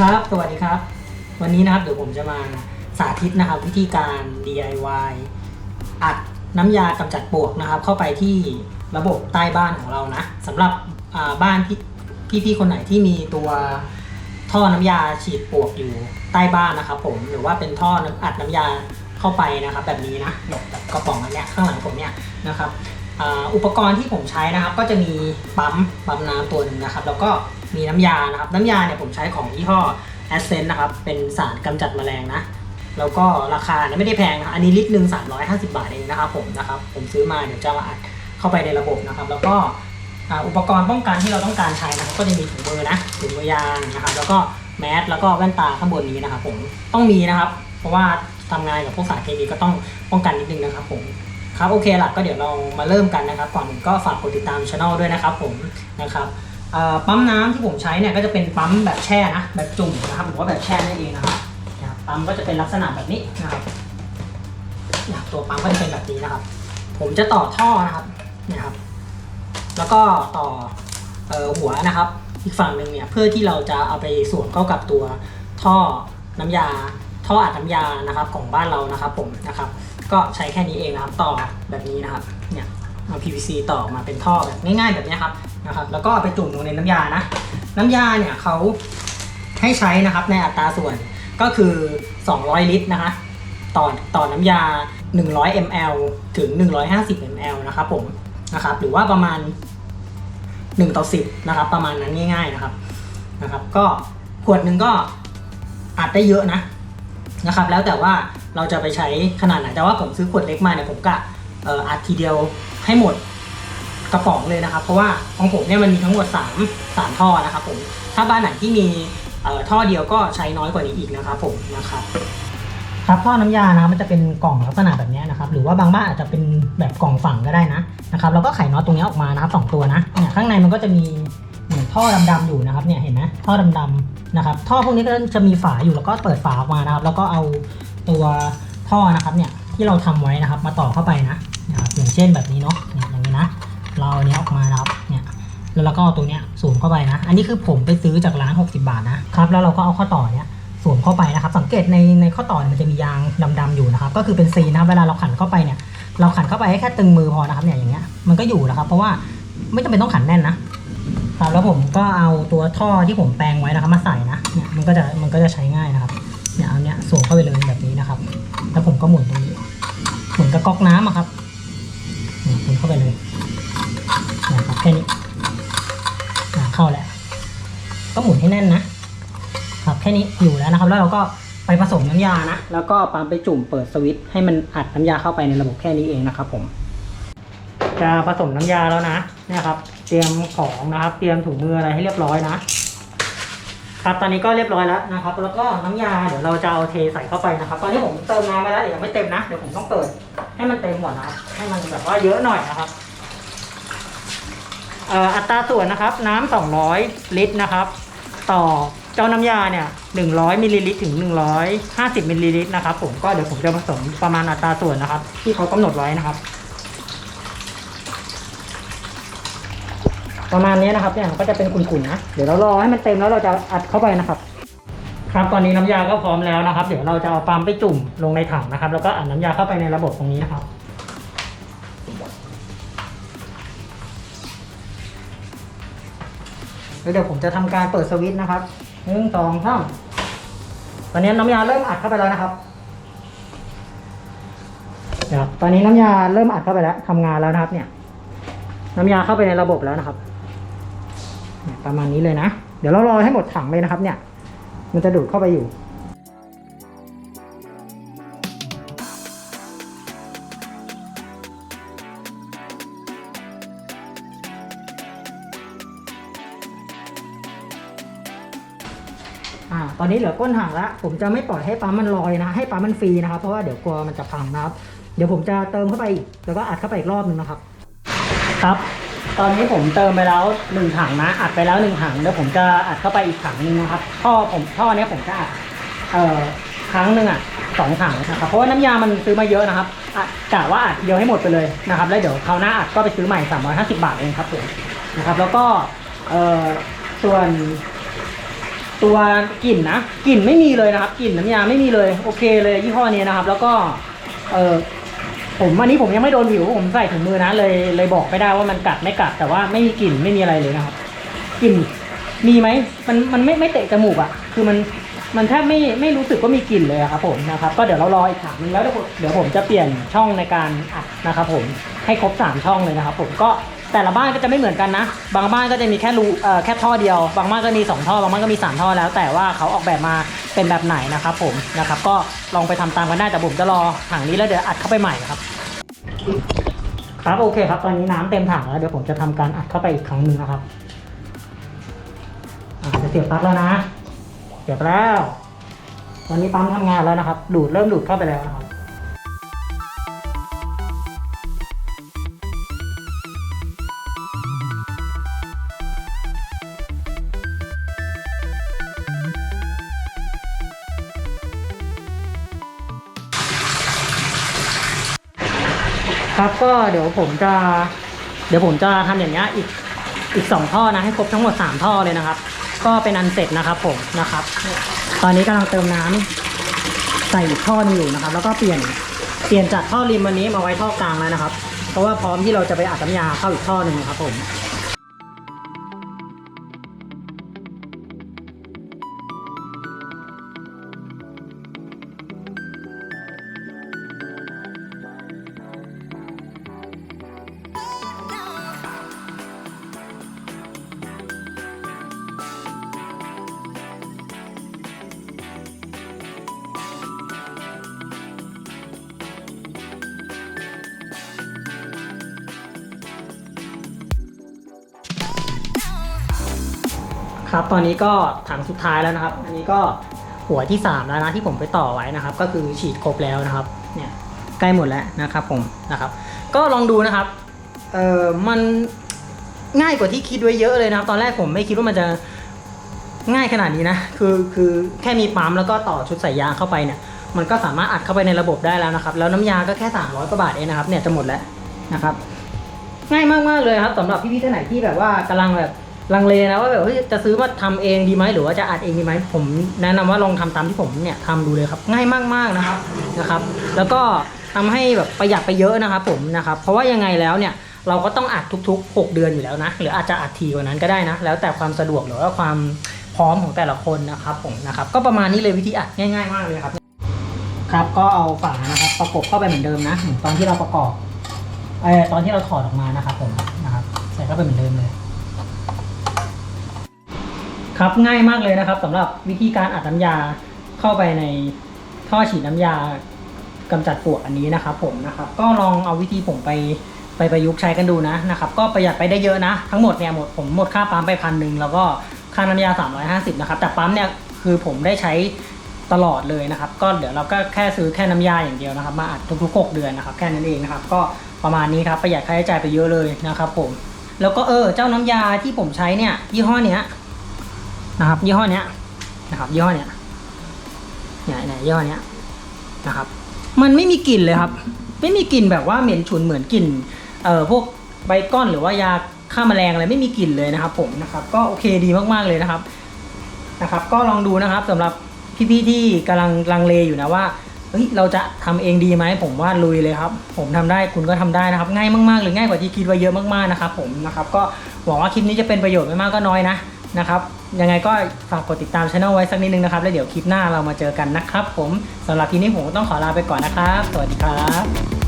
ครับ สวัสดีครับ วันนี้นะครับเดี๋ยวผมจะมาสาธิตนะครับวิธีการ DIY อัดน้ำยากำจัดปลวกนะครับ เข้าไปที่ระบบใต้บ้านของเรานะสำหรับบ้านพี่พี่ๆคนไหนที่มีตัวท่อน้ำยาฉีดปลวกอยู่ใต้บ้านนะครับ ผมหรือว่าเป็นท่อน้ำอัดน้ำยาเข้าไปนะครับ แบบนี้นะแบบกระป๋องอันเนี้ยข้างหลังผมเนี่ยนะครับอุปกรณ์ที่ผมใช้นะครับ ก็จะมีปั๊มปั๊มน้ำตัวหนึ่งนะครับ แล้วก็ มีน้ำยานะครับ น้ำยาเนี่ยผมใช้ของยี่ห้อ a s c e n t นะครับ เป็นสารกำจัดแมลงนะ แล้วก็ราคาเนี่ยไม่ได้แพงนะอันนี้ลิตรหนึ่ง350 บาทเองนะครับผมนะครับ ผมซื้อมาเดี๋ยวจะมาอัดเข้าไปในระบบนะครับ แล้วก็อุปกรณ์ป้องกันที่เราต้องการใช้นะครับก็จะมีถุงมือนะถุงมือยางนะครับ แล้วก็แมสแล้วก็แว่นตาข้างบนนี้นะครับผมต้องมีนะครับ เพราะว่าทำงานกับพวกสารเคมีก็ต้องป้องกันนิดนึงนะครับผมครับโอเคหลักก็เดี๋ยวเรามาเริ่มกันนะครับ ก่อนอื่นก็ฝากกดติดตามช anel ด้วยนะครับผมนะครับ ปั๊มน้ำที่ผมใช้เนี่ยก็จะเป็นปั๊มแบบแช่นะแบบจุ่มนะครับหรือว่าแบบแช่นั่นเองนะครับปั๊มก็จะเป็นลักษณะแบบนี้นะครับเนี่ยตัวปั๊มก็จะเป็นแบบนี้นะครับ ผมจะต่อท่อนะครับเนี่ยครับ แล้วก็ต่ออหัวนะครับ อีกฝั่งหนึ่งเนี่ยเพื่อที่เราจะเอาไปสวมเข้ากับตัวท่อน้ำยา ท่ออัดน้ำยานะครับของบ้านเรานะครับผมนะครับ ก็ใช้แค่นี้เองนะครับต่อแบบนี้นะครับเนี่ยเอา PVC ต่อมาเป็นท่อแบบง่ายๆแบบนี้ครับ นะครับแล้วก็เอาไปจุ่มลงในน้ำยานะ น้ำยาเนี่ยเขาให้ใช้นะครับในอัตราส่วนก็คือ 200 ลิตรนะคะต่อต่อน้ำยา 100 ml ถึง 150 ml นะครับผมนะครับ หรือว่าประมาณ 1 ต่อ 10 นะครับ ประมาณนั้นง่าย ๆนะครับนะครับ ก็ขวดหนึ่งก็อัดได้เยอะนะนะครับ แล้วแต่ว่าเราจะไปใช้ขนาดไหนแต่ว่าผมซื้อขวดเล็กมาเนี่ยผมกะอออัดทีเดียวให้หมด กระป๋องเลยนะครับ เพราะว่าของผมเนี่ยมันมีทั้งหมด 3 3 ท่อนะครับผมถ้าบ้านไหนที่มีเอ่อท่อเดียวก็ใช้น้อยกว่านี้อีกนะครับผมนะครับครับท่อน้ำยานะมันจะเป็นกล่องลักษณะแบบนี้นะครับหรือว่าบางบ้านอาจจะเป็นแบบกล่องฝังก็ได้นะนะครับแล้วก็ไขน็อตตรงนี้ออกมานะครับสองตัวนะเนี่ยข้างในมันก็จะมีเหมือนท่อดำๆอยู่นะครับเนี่ยเห็นไหมท่อดำๆนะครับท่อพวกนี้ก็จะมีฝาอยู่แล้วก็เปิดฝาออกมานะครับ แล้วก็เอาตัวท่อนะครับเนี่ยที่เราทำไว้นะครับมาต่อเข้าไปนะนะครับอย่างเช่นแบบนี้เนาะ เราเอาอันนี้ออกมาครับเนี่ยแล้วเราก็เอาตัวเนี้ยสวมเข้าไปนะ อันนี้คือผมไปซื้อจากร้าน 60 บาทนะครับ แล้วเราก็เอาข้อต่อเนี้ยสวมเข้าไปนะครับ สังเกตในในข้อต่อนี่ยมันจะมียางดำๆอยู่นะครับ ก็คือเป็นซีนนะครับ เวลาเราขันเข้าไปเนี่ย เราขันเข้าไปให้แค่ตึงมือพอนะครับเนี่ยอย่างเงี้ย มันก็อยู่นะครับ เพราะว่าไม่จำเป็นต้องขันแน่นนะครับแล้วผมก็เอาตัวท่อที่ผมแปลงไว้นะครับ มาใส่นะ เนี่ยมันก็จะมันก็จะใช้ง่ายนะครับ เนี่ยเอาเนี่ยสวมเข้าไปเลยแบบนี้นะครับ แล้วผมก็หมุนตรงนี้ หมุนกระก๊อกน้ำอะครับหมุนเข้าไปเลย แค่นี้เข้าแล้ว ก็หมุนให้แน่นนะ ครับแค่นี้อยู่แล้วนะครับ แล้วเราก็ไปผสมน้ำยานะ แล้วก็ปั๊มไปจุ่มเปิดสวิตช์ให้มันอัดน้ำยาเข้าไปในระบบแค่นี้เองนะครับผม จะผสมน้ำยาแล้วนะเนี่ยครับ เตรียมของนะครับ เตรียมถุงมืออะไรให้เรียบร้อยนะ ครับตอนนี้ก็เรียบร้อยแล้วนะครับ แล้วก็น้ำยาเดี๋ยวเราจะเอาเทใส่เข้าไปนะครับ ตอนนี้ผมเติมน้ำไปแล้วเดี๋ยวยังไม่เต็มนะ เดี๋ยวผมต้องเปิดให้มันเต็มก่อนนะครับ ให้มันแบบว่าเยอะหน่อยนะครับ อัตราส่วนนะครับน้ำ200 ลิตรนะครับ ต่อเจ้าน้ำยาเนี่ย100มิลลิลิตรถึง 150มิลลิลิตรนะครับผมก็เดี๋ยวผมจะผสมประมาณอัตราส่วนนะครับ ที่เขากำหนดไว้นะครับ ประมาณนี้นะครับเนี่ยก็จะเป็นขุ่นๆนะเดี๋ยวเรารอให้มันเต็มแล้วเราจะอัดเข้าไปนะครับ ครับตอนนี้น้ำยาก็พร้อมแล้วนะครับ เดี๋ยวเราจะเอาปั๊มไปจุ่มลงในถังนะครับ แล้วก็อัดน้ำยาเข้าไปในระบบตรงนี้นะครับ แล้วเดี๋ยวผมจะทำการเปิดสวิตช์นะครับหนึ่งสองสามตอนนี้น้ำยาเริ่มอัดเข้าไปแล้วนะครับเดี๋ยวตอนนี้น้ำยาเริ่มอัดเข้าไปแล้วทำงานแล้วนะครับเนี่ย น้ำยาเข้าไปในระบบแล้วนะครับ ประมาณนี้เลยนะ เดี๋ยวเรารอให้หมดถังเลยนะครับ เนี่ย มันจะดูดเข้าไปอยู่ อ่าตอนนี้เหลือก้นถังล้วผมจะไม่ปล่อยให้ปั๊มมันลอยนะ ให้ปั๊มมันฟรีนะครับ เพราะว่าเดี๋ยวกลัวมันจะพังนะครับ เดี๋ยวผมจะเติมเข้าไปอีกแล้วก็อัดเข้าไปอีกรอบหนึ่งนะครับ ครับ ตอนนี้ผมเติมไปแล้วหนึ่งถังนะ อัดไปแล้วหนึ่งถังเดี๋ยวผมจะอัดเข้าไปอีกถังหนึงนะครับท่อผมท่อเนี้ยผมจะอัดเอ่อครั้งหนึ่งอะสองถังนะครับเพราะว่าน้ำยามันซื้อมาเยอะนะครับอะกะว่าอัดเดียวให้หมดไปเลยนะครับ แล้วเดี๋ยวคราวหน้าอัดก็ไปซื้อใหม่350บาทเองครับผมนะครับ แล้วก็เอ่อส่วน ตัวกลิ่นนะกลิ่นไม่มีเลยนะครับกลิ่นน้ำยาไม่มีเลยโอเคเลยยี่ห้อนี้นะครับ แล้วก็เออผมอันนี้ผมยังไม่โดนผิวผมใส่ถุงมือนะเลยเลยบอกไม่ได้ว่ามันกัดไม่กัดแต่ว่าไม่มีกลิ่นไม่มีอะไรเลยนะครับกลิ่นมีไหมมันมันไม่ไม่เตะจมูกอะ่ะ คือมันมันแทบไม่ไม่รู้สึกว่ามีกลิ่นเลยครับผมนะครับก็เดี๋ยวเรารออีกถังนึงแล้วเดี๋ยวผมเดี๋ยวผมจะเปลี่ยนช่องในการอัดนะครับผมให้ครบสามช่องเลยนะครับผมก็ แต่ละบ้านก็จะไม่เหมือนกันนะ บางบ้านก็จะมีแค่รูเอ่อแค่ท่อเดียว บางบ้านก็มีสองท่อ บางบ้านก็มีสามท่อแล้ว แต่ว่าเขาออกแบบมาเป็นแบบไหนนะครับผมนะครับ ก็ลองไปทำตามกันได้ แต่ผมจะรอถังนี้แล้วเดี๋ยวอัดเข้าไปใหม่ครับ ครับโอเคครับ ตอนนี้น้ำเต็มถังแล้วเดี๋ยวผมจะทำการอัดเข้าไปอีกครั้งหนึ่งนะครับอ่าจะเสียบปลั๊กแล้วนะ เสียบแล้ว ตอนนี้ปั๊มทำงานแล้วนะครับ ดูดเริ่มดูดเข้าไปแล้วนะครับ ครับก็เดี๋ยวผมจะ เดี๋ยวผมจะทำอย่างเงี้ยอีกอีกสองท่อนะให้ครบทั้งหมดสามท่อเลยนะครับ ก็เป็นอันเสร็จนะครับ ผมนะครับ ตอนนี้กำลังเติมน้ำใส่อีกท่อหนึงอยู่นะครับ แล้วก็เปลี่ยนเปลี่ยนจากท่อริมวันนี้มาไว้ท่อกลางแล้วนะครับ เพราะว่าพร้อมที่เราจะไปอัดน้ำยาเข้าอีกท่อหนึ่งนะครับผม ครับตอนนี้ก็ถังสุดท้ายแล้วนะครับ อันนี้ก็หัวที่ 3 แล้วนะที่ผมไปต่อไว้นะครับ ก็คือฉีดครบแล้วนะครับเนี่ยใกล้หมดแล้วนะครับผมนะครับ ก็ลองดูนะครับเออมันง่ายกว่าที่คิดไว้เยอะเลยนะครับ ตอนแรกผมไม่คิดว่ามันจะง่ายขนาดนี้นะคือคือแค่มีปั๊มแล้วก็ต่อชุดใส่ยางเข้าไปเนี่ย มันก็สามารถอัดเข้าไปในระบบได้แล้วนะครับ แล้วน้ำยาก็แค่ 300กว่าบาทเองนะครับเนี่ยจะหมดแล้วนะครับ ง่ายมากๆเลยครับสำหรับพี่ๆท่านไหนที่แบบว่ากำลังแบบ ลังเลนะว่าแบบเฮ้ยจะซื้อมาทำเองดีไหมหรือว่าจะอัดเองดีไหมผมแนะนำว่าลองทำตามที่ผมเนี่ยทำดูเลยครับง่ายมากๆนะครับนะครับ แล้วก็ทำให้แบบประหยัดไปเยอะนะครับผมนะครับ เพราะว่ายังไงแล้วเนี่ยเราก็ต้องอัดทุก ๆ 6 เดือนอยู่แล้วนะ หรืออาจจะอัดทีกว่านั้นก็ได้นะ แล้วแต่ความสะดวกหรือว่าความพร้อมของแต่ละคนนะครับผมนะครับ ก็ประมาณนี้เลยวิธีอัดง่าย ๆ มากเลยครับครับ ก็เอาฝานะครับประกบเข้าไปเหมือนเดิมนะตอนที่เราประกอบเออตอนที่เราถอดออกมานะครับผมนะครับใส่เข้าไปเหมือนเดิมเลย ครับง่ายมากเลยนะครับสำหรับวิธีการอัดน้ำยาเข้าไปในท่อฉีดน้ำยากำจัดปลวกอันนี้นะครับ ผมนะครับ ก็ลองเอาวิธีผมไปไปประยุกต์ใช้กันดูนะนะครับ ก็ประหยัดไปได้เยอะนะ ทั้งหมดเนี่ยหมดผมหมดค่าปั๊มไปพันหนึ่งแล้วก็ค่าน้ำยา 350 นะครับ แต่ปั๊มเนี่ยคือผมได้ใช้ตลอดเลยนะครับ ก็เดี๋ยวเราก็แค่ซื้อแค่น้ำยาอย่างเดียวนะครับ มาอัดทุกๆ 6 เดือนนะครับ แค่นั้นเองนะครับ ก็ประมาณนี้ครับประหยัดค่าใช้จ่ายไปเยอะเลยนะครับ ผม แล้วก็เออเจ้าน้ำยาที่ผมใช้เนี่ยยี่ห้อเนี้ย นะครับ ยี่ห้อเนี้ยนะครับ ยี่ห้อเนี้ยเนี่ยเนี่ยยี่ห้อเนี้ยนะครับ มันไม่มีกลิ่นเลยครับ ไม่มีกลิ่นแบบว่าเหม็นฉุนเหมือนกลิ่นเอ่อพวกใบก้อนหรือว่ายาฆ่าแมลงอะไรไม่มีกลิ่นเลยนะครับ ผมนะครับ ก็โอเคดีมากๆเลยนะครับนะครับ ก็ลองดูนะครับสำหรับพี่ๆที่กำลังลังเลอยู่นะว่าเฮ้ยเราจะทำเองดีไหมผมว่าลุยเลยครับ ผมทำได้คุณก็ทำได้นะครับ ง่ายมากๆเลยง่ายกว่าที่คิดไว้เยอะมากๆนะครับผมนะครับ ก็หวังว่าคลิปนี้จะเป็นประโยชน์ไม่มากก็น้อยนะนะครับ ยังไงก็ฝากกดติดตามช่องไว้สักนิดนึงนะครับแล้วเดี๋ยวคลิปหน้าเรามาเจอกันนะครับ ผมสำหรับทีนี้ผมก็ต้องขอลาไปก่อนนะครับ สวัสดีครับ